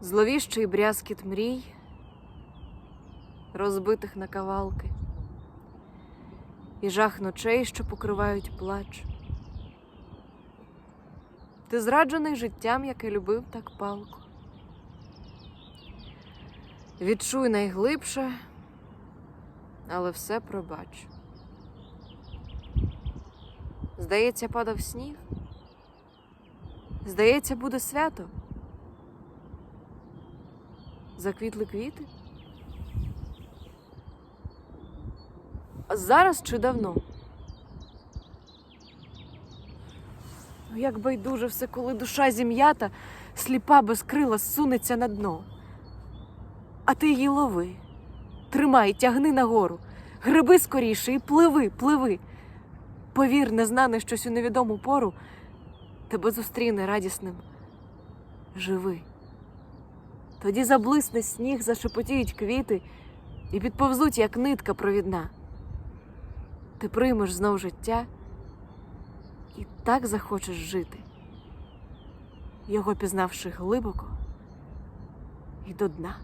зловіщий брязкіт мрій, розбитих на кавалки, і жах ночей, що покривають плач. Ти зраджений життям, яке любив так палко. Відчуй найглибше, але все пробач. Здається, падав сніг. Здається, буде свято. Заквітли квіти. Зараз чи давно? Ну, як байдуже все, коли душа зім'ята, сліпа без крила сунеться на дно. А ти її лови, тримай, тягни нагору, гриби скоріше і пливи, пливи. Повір, незнане щось у невідому пору, тебе зустріне радісним. Живи. Тоді заблисне сніг, зашепотіють квіти і підповзуть, як нитка провідна. Ти приймеш знов життя і так захочеш жити, його пізнавши глибоко і до дна.